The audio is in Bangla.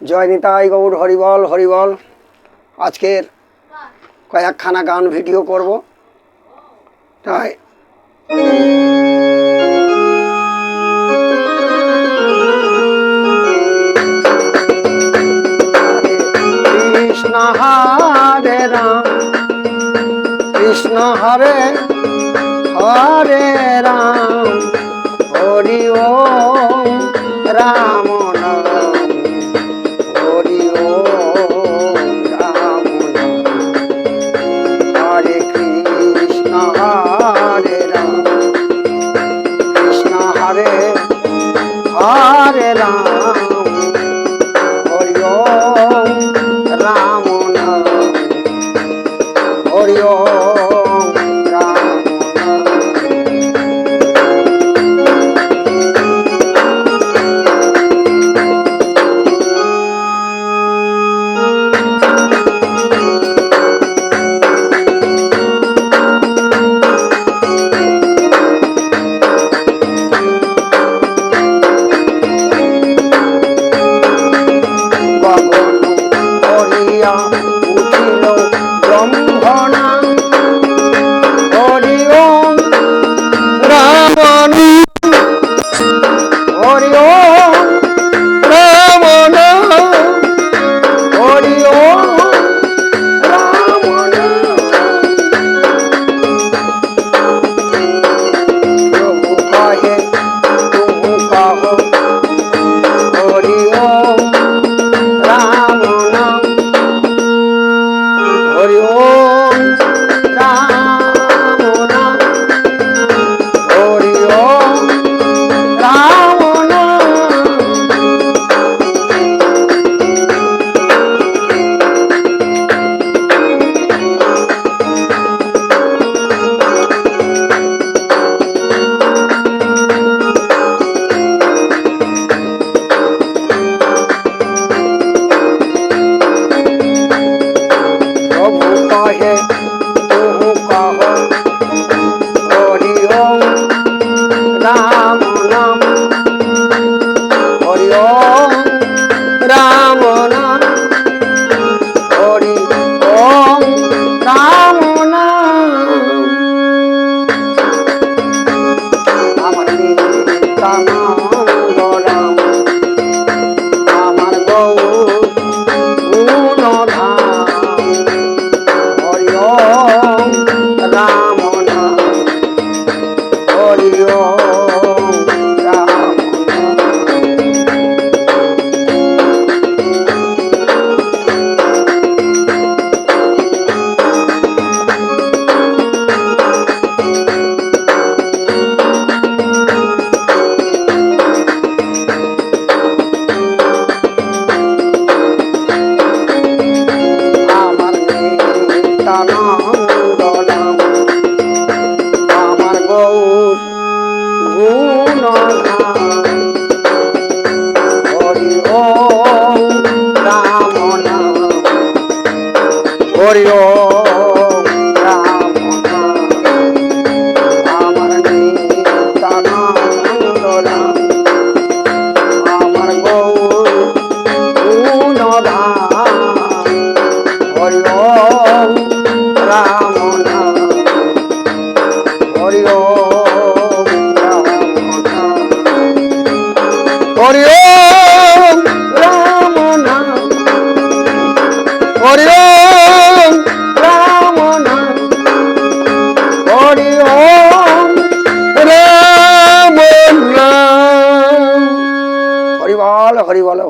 জয় নিতাই গৌর হরিবল হরিবল আজকের কয়েকখানা গান ভিডিও করব। তাই। কৃষ্ণ হরে রাম, কৃষ্ণ হরে হরে রাম, হরি ও রাম হরে হরে রাম। টানা বাড়িওয়ালা